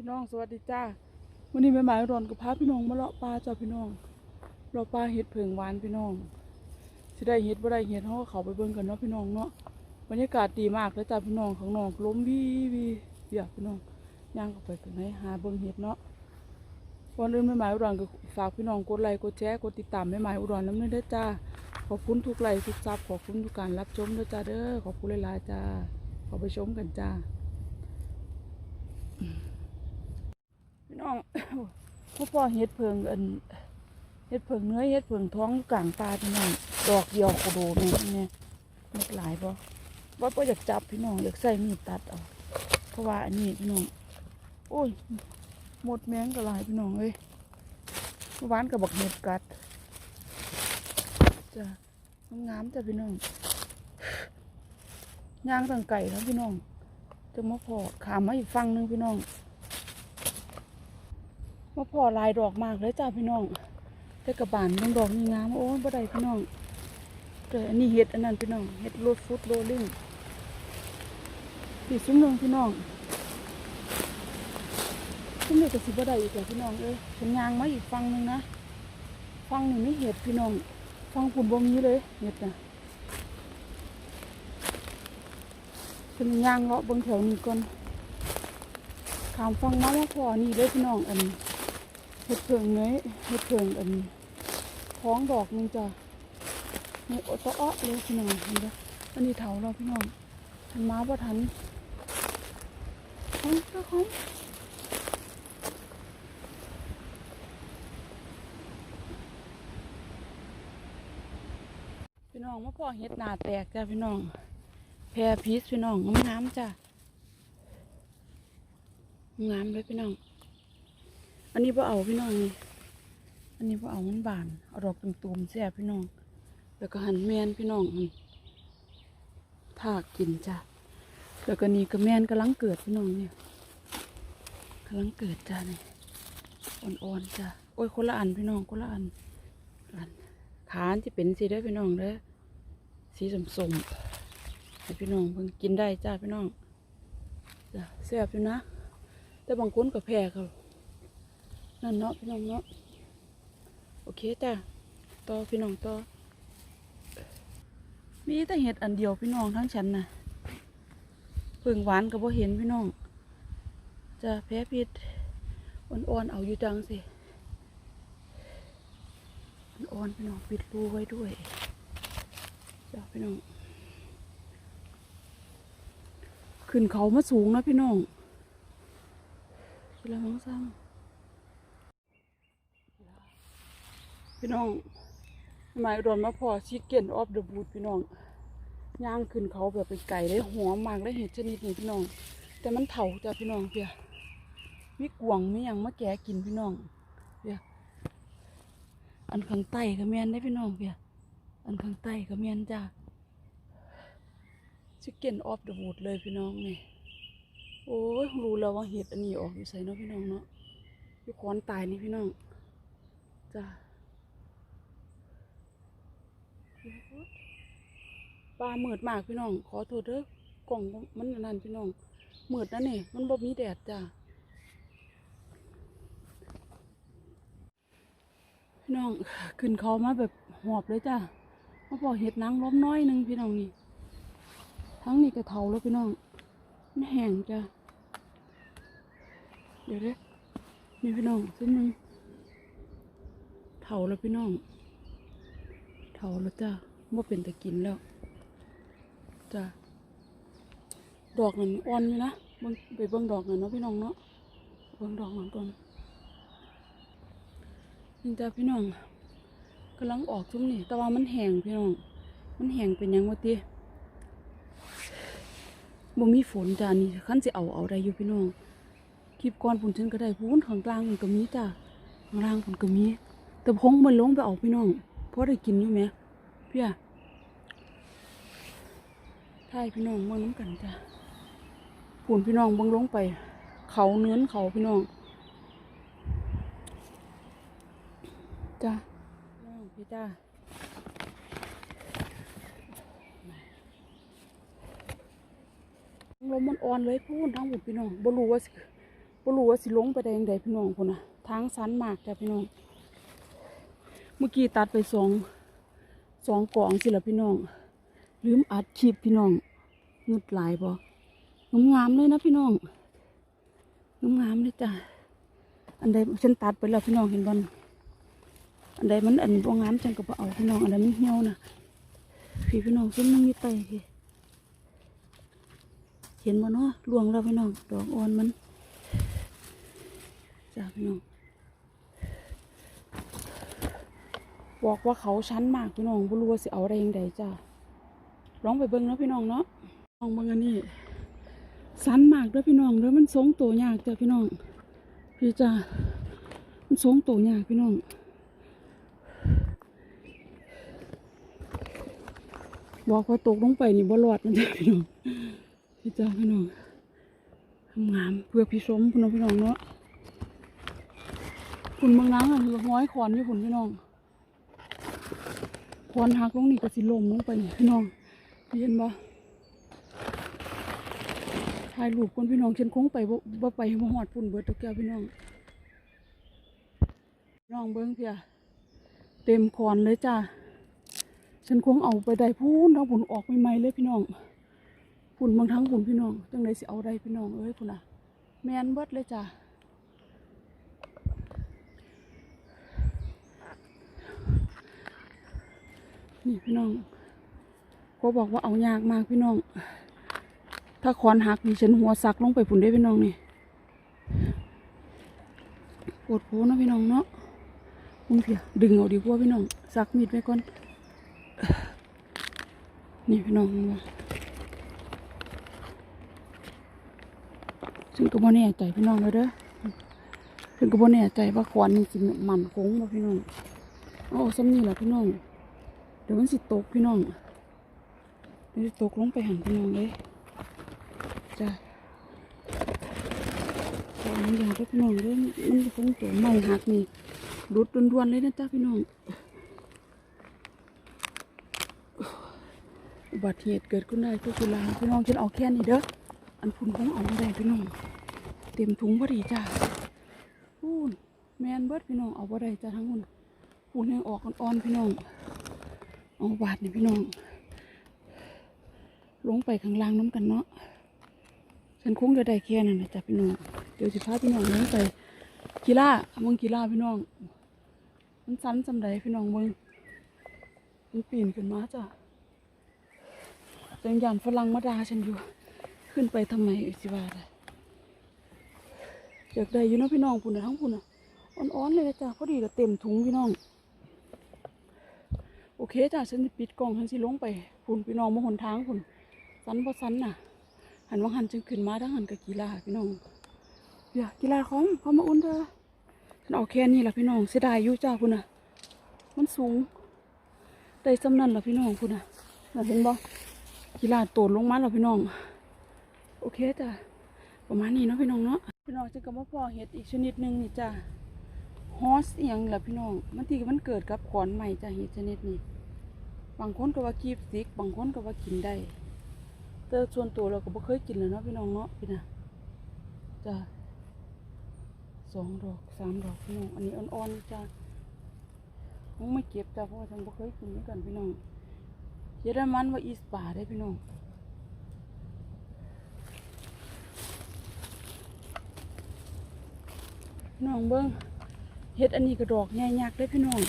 พี่น้องสวัสดีจ้าวันนี้แม่หมายรอนกับพาพี่น้องมาเลาะปลาจ้าพี่น้องเลาะปลาเห็ดเผิงหวานพี่น้องสิได้เห็ดบ่ได้เห็ดเขาก็เขาไปเบิ่งกันเนาะพี่น้องเนาะบรรยากาศดีมากเลยจ้าพี่น้องข้างน้อกลมวีวีเบียกพี่น้องย่างเข้าไปข้างในหาเบิ่งเห็ดเนาะก่อนอื่นแม่หมายอุดรก็ฝากพี่น้องกดไลค์กดแชร์กดติดตามแม่หมายอุดรน้ำเนื้อเด้จ้าขอบคุณทุกไลค์ทุกซับขอบคุณทุกการรับชมเด้อจ้าเด้อขอบคุณหลายๆจ้าขอไปชมกันจ้า พี่น้ องพ่อพ่อเฮ็ดเพิงอันเฮ็ดเพิงเนื้อเฮ็ดเพิงท้องกลางปลาพี่น้องดอกเดียวโคโดเนี่เนี่ยมันหลายบ่ว่าพ่ออยากจับพี่น้องอยากใส่มีดตัดเอาเพราะว่าอันนี้พี่น้องโอ้ยหมดแมงก็หลายพี่น้องเอ้ยเมื่อวานกับบักเห็ดกัดจ้ะงามๆจ้ะพี่น้องย่างตั้งไก่แล้วพี่น้องจะมาพอขามมาอีกฝั่งนึงพี่น้อง มาพอลายดอกมากเลยจ้าพี่น้องแต่กระบานบางดอกนี่งามโอ้ยบ่ได้พี่น้องเจออันนี้เห็ดอันนั้นพี่น้องเห็ดโรดฟุตโรลิ่งปีซุ้มหนึ่งพี่น้องซุ้มนี้ก็สิบ่ได้อีกแล้วพี่น้องเอ้ยเป็นยางมาอีกฟังหนึ่งนะฟังหนี่งไม่เห็ดพี่น้องฟังฝุ่นบ่มีเลยเห็ดนะเป็นยางเลาะบงแถวนี้ก่อนขามฟังมาว่าพอนี่เลยพี่น้องอัน เห็ดเผิงเนยเห็ดเผิงอันท้องดอกนึงจ้ะนี่โอตะอ้อเลยพี่น้องเห็นปะอันนี้เถาเราพี่น้องทันมาบ่ทันของเจ้าของพี่น้องมาพ่อเห็ดหนาแตกจ้ะพี่น้องแพรพีชพี่น้องงามจ้ะงามเลยพี่น้อง อันนี้พ่เอาพี่น้องนี่อันนี้พ่เอามันบานเอาดอกตุ่มๆแซ่บพี่น้อง แล้วก็หันแมนพี่น้องนี่ถากกินจ้ะแล้วก็นี่ก็แมนกำลังเกิดพี่น้องเนี่ยกำลังเกิดจ้ะนี่อ่อนๆจ้ะโอ้ยคนละอันพี่น้องคนละอันอันขาอันที่เป็นสีได้พี่น้องเด้อสีสมๆให้พี่น้องเพิ่งกินได้จ้าพี่น้องจ้ะแซ่บอยู่นะ แต่บางคนก็แพ้เขา นั่นเนาะพี่น้องเนาะโอเคจ้ะต่อพี่น้องต่อมีแต่เห็ดอันเดียวพี่น้องทั้งฉันนะเพิ่งหวานก็บ่เห็นพี่น้อง จะแพ้พิษอ่อนๆเอาอยู่จังสิอ่อนๆพี่น้องปิดรูไว้ด้วยจ้ะพี่น้องขึ้นเขามาสูงนะพี่น้องเวลามังซ้ำ พี่น้องหมายอุดรมาพอชิคเก้นออฟเดอะบูดพี่น้องย่างขึ้นเขาแบบเป็นไก่ได้หัวมากได้เห็ดชนิดนี้พี่น้อง แต่มันเถาจ้ะพี่น้องเพียมีกวงมีหยังมาแกะกินพี่น้องเพียอันข้างใต้ก็แม่นได้พี่น้องเพียอันข้างใต้ก็แม่นจ้ะชิคเก้นออฟเดอะบูดเลยพี่น้องนี่โอ้ยรู้แล้วว่าเห็ดอันนี้ออกอยู่ใส่เนาะพี่น้องเนาะอยู่คอนตายนี่พี่น้องจ้ะ ปลาหมืดมากพี่น้อง ขอโทษเด้อกล่องมันนั่นพี่น้องหมืดนั่นนี่มันบ่มีแดดจ้ะพี่น้องขึ้นเขามาแบบหอบเลยจ้ะมาพอเห็ดนางล้มน้อยหนึงพี่น้องนี่ทั้งนี้ก็เทาแล้วพี่น้องมันแห้งจ้ะเดี๋ยวเด้นี่พี่น้องชิ้นหนึงเทาแล้วพี่น้อง เทาแล้วจ้ะว่าเป็นตะกินแล้วจ้ะดอกนั้นอ่อนอยู่นะเบิ่งไปเบิ่งดอกนั้นเนาะพี่น้องเนาะเบิ่งดอกนั้นก่อนนี่จ้ะพี่น้องกำลังออกชุ่มนี่แต่ว่ามันแห้งพี่น้องมันแห้งเป็นยังวะติบ่มีฝนจ้ะอันนี่คันสิเอาเอาได้อยู่พี่น้องคลิปก่อนพุ่นฉันก็ได้พูนข้างกลางมันก็มีจ้ะข้างล่างพุ่นก็มีแต่พงมันลงไปเอาพี่น้อง เพราะได้กินอยู่ไหมเพี่ยทายพี่น้องเบิ่งน้ำกันจ้ะปุ่นพี่น้องเบิ่งลงไป เขาเนื้อนเขาพี่น้องจ้ะน้องพี่จ้าลมมันอ่อนเลยพูนทั้งหมดพี่น้องบ่รู้ว่าสิบ่บ่รู้ว่าสิลงไปได้ยังไงพี่น้องพุ่นน่ะทางสันมากจ้ะพี่น้อง เมื่อกี้ตัดไปสองสองกล่องสิละพี่น้อง ลืมอัดคลิปพี่น้องงึดหลายบ่งามๆเลยนะพี่น้องงามเลยจ้ะอันใดฉันตัดไปแล้วพี่น้องเห็นบ่นอันใดมันอันบ่งามฉันก็บ่เอาพี่น้องอันใดมันเหี่ยวน่ะพี่พี่น้องซุ่มนั่งยู่ใต้พี่เห็นบ่เนาะลวงแล้วพี่น้องดอกอ่อนมันจ้าพี่น้อง บอกว่าเขาชั้นมากพี่น้องบ่รู้ว่าสิเอาได้ยังไงจ้าลองไปเบิ่งเนาะพี่น้องเนาะลองเบิ่งอันนี้สันมากเด้อพี่น้องเด้อมันทรงตัวยากจ้าพี่น้อง พี่จ้ามันทรงตัวยากพี่น้องบอกว่าตกลงไปนี่บ่รอดมันจ้ะพี่น้องพี่จ้าพี่น้องทำงามเพื่อพี่สมพี่น้องพี่น้องเนาะคุณบางน้ำอะห้อยขอนอยู่คุณพี่น้อง อนหักลงนี่ก็สิลมลงไปนี่พี่น้องเห็นบ่ถ่ายรูปคนพี่น้องเช่นคงไปบ่บ่ไปบ่หอดพุ่นเบิดตะแก้วพี่น้องน้องเบิ้งเพียเต็มขอนเลยจ้าฉันคงเอาไปได้พูนเอาผุนออกใหม่ๆเลยพี่น้องผุนบางทั้งผุนพี่น้องจังไดสิเอาได้พี่น้องเอ้ยพุ่นอะ แมนเบิดเลยจ้ะ นี่พี่น้องเขาบอกว่าเอายากมากพี่น้อง ถ้าคอนหักนี่ฉันหัวสักลงไปผุนได้พี่น้องนี่ปวดโผนะพี่น้องเนาะมึงเพียดึงเอาดีกว่าพี่น้องสักมีดไว้ก่อน นี่พี่น้องเห็นบ่ซึ่งก็บ่แน่ใจพี่น้องเลยเด้อซึ่งก็บ่แน่ใจว่าขวานนี่สิมันคงบ่พี่น้องเอาซ้ำนี่แหละพี่น้อง ดี๋ยวมันสิตกพี่น้องเดี๋ยวสิตกลงไปหันพี่น้องเลยจ้ะขวานมันยาวเด้พี่น้องเด้อมันคงตัวใหม่หักนี่รุดด่วนๆเลยนะจ๊ะพี่น้องอุบัติเหตุเกิดขึ้นได้ทุกเวลาพี่น้องฉันเอาแค่นี้เด้ออันพุ่นคงเอาไม่ได้พี่น้องเต็มถุงพอดีจ้าพูนแมนเบิร์ดพี่น้องเอาบ่ได้จ้าทั้งหมดพูนยังออกอ่อนๆพี่น้อง เอาบาดนี่พี่น้อง ลงไปข้างล่างน้ำกันเนาะฉันคงจะได้แค่นั้นนะจ้ะพี่น้อง เดี๋ยวสิพาพี่น้องลงไปกีฬาเมึงกีฬาพี่น้อง มันสั้นสำใดพี่น้องเมึงมันปีนขึ้นมาจ้ะจังยานฝรั่งมาดาฉันอยู่ ขึ้นไปทำไมสิว่าได้อยากได้อยู่เนาะพี่น้องพุ่นนะทั้งพุ่นอะอ่อนๆเลยนะจ้ะพอดีก็เต็มถุงพี่น้อง เคจ้ะฉันสิปิดกล่องฉันสิลงไปพุ่นพี่น้องมาหนทางพุ่นสันพอสันน่ะ หันว่าหันจึงขึ้นมาทั้งหันกับกีฬาพี่น้องเดี๋ยวกีฬาของเขามาอุ่นเถอะฉันเอาแค่นี้แหละพี่น้องเสียดายอยู่จ้าพุ่นน่ะ มันสูงได้สำนั่นละพี่น้องพุ่นน่ะน่ะเห็นบ่กีฬาโตดลงมาแล้วพี่น้อง โอเคจ้ะประมาณนี้เนาะพี่น้องเนาะพี่น้องจะก็มาพอเห็ดอีกชนิดหนึ่งนี่จ้ะฮอสเอียงแหละพี่น้องมันที่มันเกิดกับขอนใหม่จ้ะเห็ดชนิดนี้ บางคนก็ว่ากีบซิก บางคนก็ว่ากินได้แต่ส่วนตัวเราก็บ่เคยกินเลยเนาะพี่น้องเนาะพี่นะจ้ะสองดอกสามดอกพี่น้องอันนี้อ่อนๆจ้ะผมไม่เก็บจ้ะเพราะว่าฉันบ่เคยกินด้วยกันพี่น้องเยอรมันว่าอีสปาได้พี่น้องพี่น้องเบิ้งเฮ็ดอันนี้กระดอกใหญ่ยักษ์ได้พี่น้อง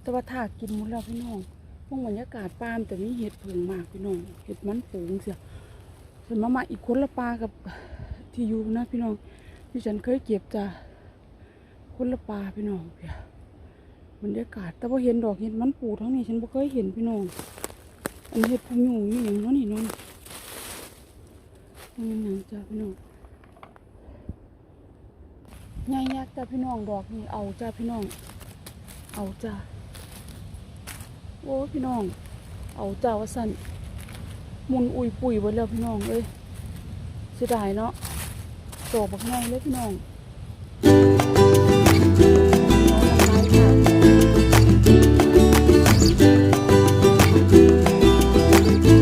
แต่ว่าถ้ากินหมดแล้วพี่น้อง พวกบรรยากาศปาล์มแต่มีเห็ดเพิงมากพี่น้องเห็ดมันปูงเสียฉันมามาอีกคนละปลากับที่อยู่นะพี่น้องที่ฉันเคยเก็บจ้ะคนละปลาพี่น้องเพียบรรยากาศแต่ว่าเห็นดอกเห็ดมันปูทั้งนี้ฉันบ่เคยเห็นพี่น้องอันเห็ดพยุงนี่อย่างเน้อนี่น้องนี่นังจ้าพี่น้องยักจ้าพี่น้องดอกนี่เอาจ้าพี่น้อง เอาจ้า โอ้พี่น้อง เอาจ้าสั่นมุนอุยปุยไปแล้วพี่น้องเอ้ยเสียดายเนาะโตบักไงเลยพี่น้อง